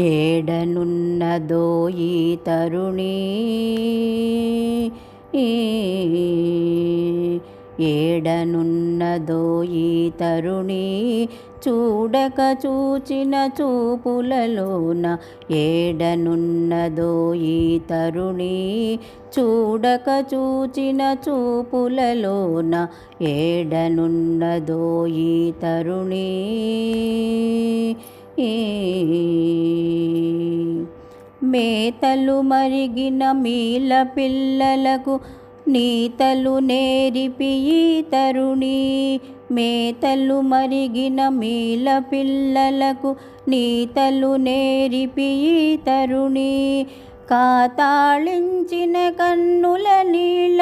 ఏడనున్నదో ఈ తరుణి. ఏడనున్నదో ఈ తరుణి. చూడక చూచిన చూపులలోన ఏడనున్నదో ఈ తరుణి. చూడక చూచిన చూపులలోన ఏడనున్నదో ఈ తరుణి. మేతలు మరిగిన మీల పిల్లలకు నీతలు నేరిపి తరుణి. మేతలు మరిగిన మీల పిల్లలకు నీతలు నేరిపి తరుణి. కాతాళించిన కన్నుల నీళ్ళ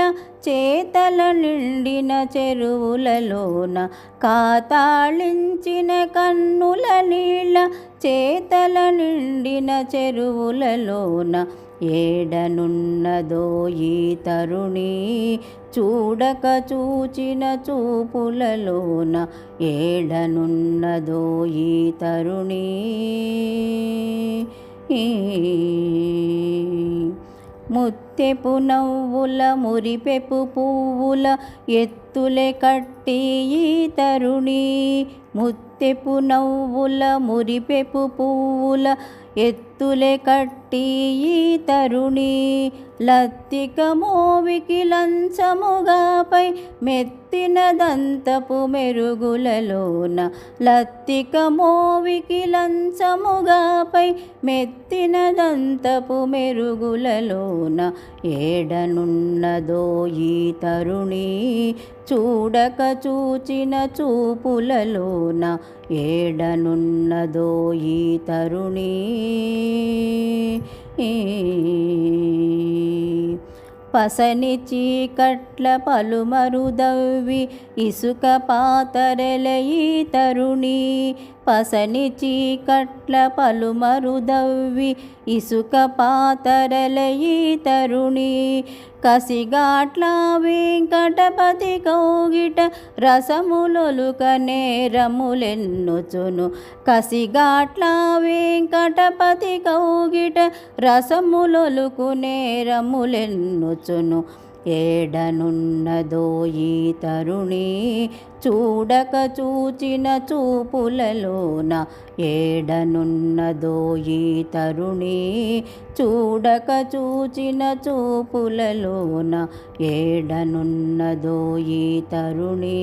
చేతల నిండిన చెరువులలోన కాతాళించిన కన్నుల నీళ్ళ చేతల నిండిన చెరువులలోన ఏడనున్నదో ఈ తరుణి చూడక చూచిన చూపులలోన ఏడనున్నదో ఈ తరుణి. ముత్తెపు నవ్వుల మురిపెపు పువ్వుల ఎత్తులే కట్టి ఈ తరుణి. ముత్తెపు నవ్వుల మురిపెపు పువ్వుల ఎత్తులే కట్టి ఈ తరుణి లత్తిక మోవికి లంచముగాపై మెత్తిన దంతపు మెరుగులలోన లత్తిక మోవికి లంచముగాపై మెత్తిన దంతపు మెరుగులలోన ఏడనున్నదో ఈ తరుణి చూడక చూచిన చూపులలోన ఏడనున్నదో ఈ తరుణి. పసని చీకట్ల పలుమరుదవ్వి ఇసుక పాతరెల ఈ తరుణి. పసని చీకట్ల పలుమరుదవ్వి ఇసుక పాతరల తరుణి కసిగాట్ల వెంకటపతి కౌగిట రసములొలుక నేరములెన్నుచును. కసిగాట్ల వెంకటపతి కౌగిట రసములొలుకు నేరములెన్నుచును. ఏడనున్నదో ఈ తరుణి చూడక చూచిన చూపులలోన ఏడనున్నదో ఈ తరుణి చూడక చూచిన చూపులలోన ఏడనున్నదో ఈ తరుణి.